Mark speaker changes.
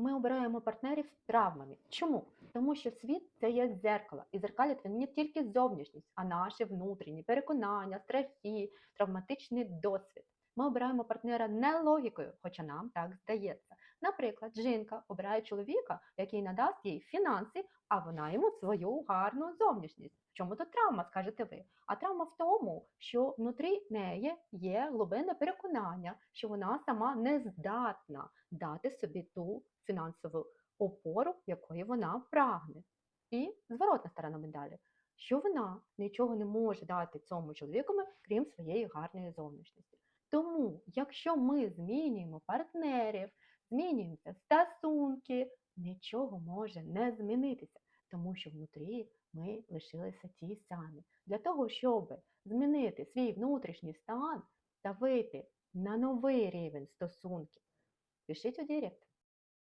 Speaker 1: ми обираємо партнерів з травмами. Чому? Тому що світ це є дзеркало, і дзеркалять він не тільки зовнішність, а наші внутрішні переконання, страхи, травматичний досвід. Ми обираємо партнера не логікою, хоча нам так здається. Наприклад, жінка обирає чоловіка, який надасть їй фінанси, а вона йому свою гарну зовнішність. В чому тут травма, скажете ви? А травма в тому, що внутрі неї є глибинне переконання, що вона сама не здатна дати собі ту фінансову опору, якої вона прагне. І зворотна сторона медалі, що вона нічого не може дати цьому чоловікові, крім своєї гарної зовнішності. Тому, якщо ми змінюємо партнерів, змінюємося стосунки, нічого може не змінитися, тому що внутрі ми лишилися ті самі. Для того, щоб змінити свій внутрішній стан та вийти на новий рівень стосунків, пишіть у Директ.